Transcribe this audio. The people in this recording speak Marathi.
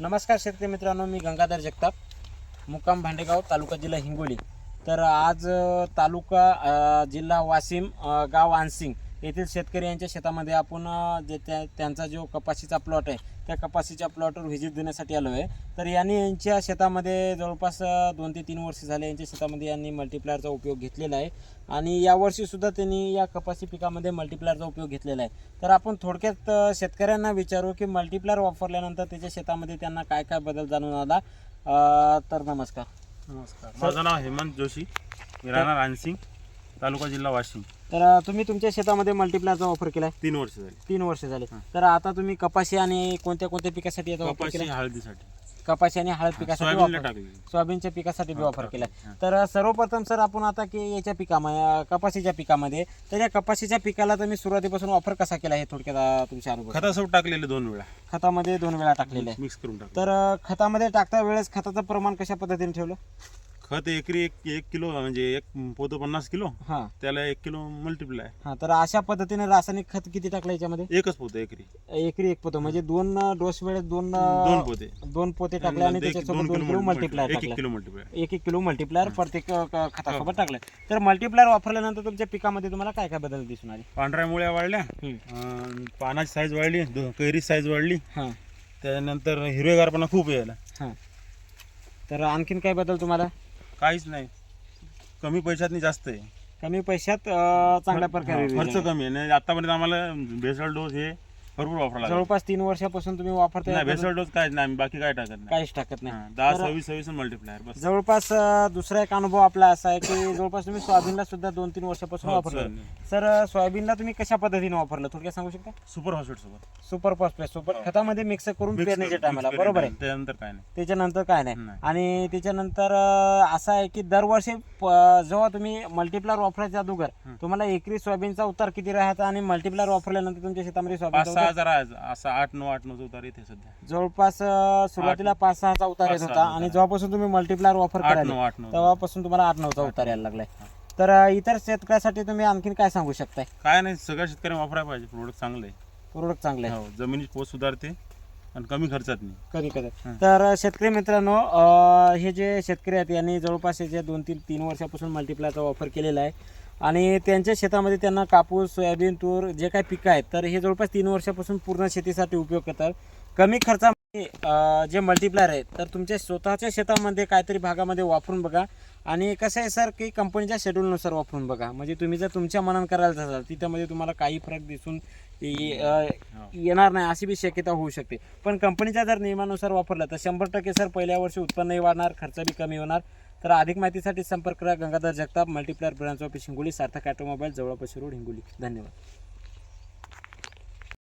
नमस्कार शेतकरी मित्रांनो मी गंगाधर जगताप मुक्काम भांडेगाव तालुका जिल्हा हिंगोली. तर आज तालुका जिल्हा वाशिम गाव आनसिंग येथील शेतकरी यांच्या शेतामध्ये आपण जे त्या त्यांचा जो कपाशीचा प्लॉट आहे त्या कपाशीच्या प्लॉटवर व्हिजिट देण्यासाठी आलो आहे. तर यांनी यांच्या शेतामध्ये जवळपास दोन ते तीन वर्ष झाले यांच्या शेतामध्ये यांनी मल्टीप्लायरचा उपयोग घेतलेला आहे. आणि यावर्षीसुद्धा त्यांनी या कपाशी पिकामध्ये मल्टीप्लायरचा उपयोग घेतलेला आहे. तर आपण थोडक्यात शेतकऱ्यांना विचारू की मल्टीप्लायर वापरल्यानंतर त्याच्या शेतामध्ये त्यांना काय काय बदल जाणून आला? तर नमस्कार. नमस्कार. माझं नाव हेमंत जोशी. मी रानसिंग तालुका जिल्हा वाशिम. तर तुम्ही तुमच्या शेतामध्ये मल्टीप्लायरचा वापर केलाय? तीन वर्ष झाली. तीन वर्ष झाले. तर आता तुम्ही कपाशी आणि कोणत्या कोणत्या पिकासाठी याचा वापर कपाशी केला हळदीसाठी. कपाशी आणि हळद पिकासाठी सोयाबीनला वापर. टाकली सोयाबीनच्या पिकासाठी बी वापर. केला. तर सर्वप्रथम सर आपण आता की याच्या पिकामध्ये कपाशीच्या पिकामध्ये तर या कपाशीच्या पिकाला तुम्ही सुरुवातीपासून वापर कसा केला हे थोडक्यात अ, तुमच्या अनुभव खतासोबत टाकलेले दोन वेळा. खतामध्ये दोन वेळा टाकलेले. आहे मिक्स करून टाकलं तर अ, खतामध्ये टाकता वेळेस खताचं प्रमाण कशा पद्धतीने ठेवलं? खत एकरी एक एक किलो म्हणजे एक पोतं पन्नास किलो हां. त्याला एक किलो मल्टिप्लाय हां तर अशा पद्धतीने रासायनिक खत किती टाकलं याच्यामध्ये? एकच पोतं एकरी. एकरी एक पोतं म्हणजे दोन डोस वेळेस दोन दोन पोते. दोन पोते टाकले आणि एक- त्याच्यासोबत दोन किलो मल्टीप्लायर एक एक टाकलं किलो मल्टिप्लाय एक एक किलो मल्टीप्लायर प्रत्येक अ, क- खतासोबत टाकलं. तर मल्टीप्लायर वापरल्यानंतर तुमच्या पिकामध्ये तुम्हाला काय काय बदल दिसून आले? पांढऱ्या मुळ्या वाढल्या हम्म. अं, पानाची साईज वाढली दो- कैरी साईज वाढली. हां. त्यानंतर हिरवेगारपणा खूप यायला. हां. तर आणखीन काय बदल तुम्हाला? काहीच नाही. कमी पैशातनी जास्त आहे. कमी पैशात अ, चांगल्या प्रकारे हा, खर्च कमी आहे. नाही आतापर्यंत आम्हाला भेसळ डोस हे भरपूर वापरावं लागला. जवळपास तीन वर्षापासून तुम्ही वापरताय. नाही भेसळ डोस काय नाही आम्ही बाकी काय टाकत नाही. काहीच टाकत नाही. हा, दहा सव्वीस सव्वीस मल्टिप्लायर बस. जवळपास अ, दुसरा एक अनुभव आपला असा आहे की जवळपास तुम्ही सोयाबीनला सुद्धा दोन तीन वर्षापासून हो, वापरलं चालेल. सर अ, सोयाबीनला तुम्ही कशा पद्धतीने वापरलं? थोडक्यात सांगू शकता? सुपर हॉस्पिटल सोबत. सुपर फॉस्फेट सोबत. खतामध्ये मिक्स करून Mix पेरण्याच्या करून- टायमाला mix बरोबर आहे? त्यानंतर काय नाही. त्याच्यानंतर काय नाही. नाही. आणि त्याच्यानंतर अं, असं आहे की दरवर्षी प- जेव्हा तुम्ही मल्टीप्लायर वापरायच्या अगोदर हं. तुम्हाला एकरी सोयाबीनचा उतार किती राहायचा आणि मल्टीप्लायर वापरल्यानंतर तुमच्या शेतामध्ये पाच सोयाबीनचा सहा असा आठ नऊ आठ नऊ उतार येते सध्या. जवळपास अं, सुरुवातीला पाच सहाचा उतार येत होता आणि. जेव्हापासून तुम्ही मल्टीप्लायर वापर आठ करायला नऊ आठ नऊ. तेव्हापासून तुम्हाला आठ नऊचा उतार यायला लागलाय. हा. तर अं, इतर शेतकऱ्यासाठी तुम्ही आणखीन काय सांगू शकताय? काय नाही सगळ्या शेतकऱ्यांनी वापरायला पाहिजे. प्रोडक्ट चांगलं आहे. प्रोडक्ट चांगले आहे. हो जमिनीची पोत सुधारते आणि कमी खर्चात नाही. कधी कधी. हं. तर शेतकरी मित्रांनो अं, हे जे शेतकरी आहेत यांनी जवळपास याच्या दोन तीन तीन वर्षापासून मल्टीप्लायचा वापर केलेला आहे आणि त्यांच्या शेतामध्ये त्यांना कापूस सोयाबीन तूर जे काही पिकं आहेत तर हे जवळपास तीन वर्षापासून पूर्ण शेतीसाठी उपयोग करतात. कमी खर्चामध्ये जे मल्टिप्लायर आहे तर तुमच्या स्वतःच्या शेतामध्ये काहीतरी भागामध्ये वापरून बघा. आणि कसं आहे सर की कंपनीच्या शेड्यूलनुसार वापरून बघा. म्हणजे तुम्ही जर तुमच्या मनात करायला असाल तिथंमध्ये तुम्हाला काही फरक दिसून ये- येणार नाही अशी बी शक्यता होऊ शकते. पण कंपनीच्या जर नियमानुसार वापरलं तर शंभर टक्के सर पहिल्या वर्षी उत्पन्नही वाढणार खर्च बी कमी होणार. तर अधिक माहितीसाठी संपर्क करा Gangadhar Jagtap multiplier branch office Hingoli Sarthak automobile जवळपास रोड हिंगोली. धन्यवाद.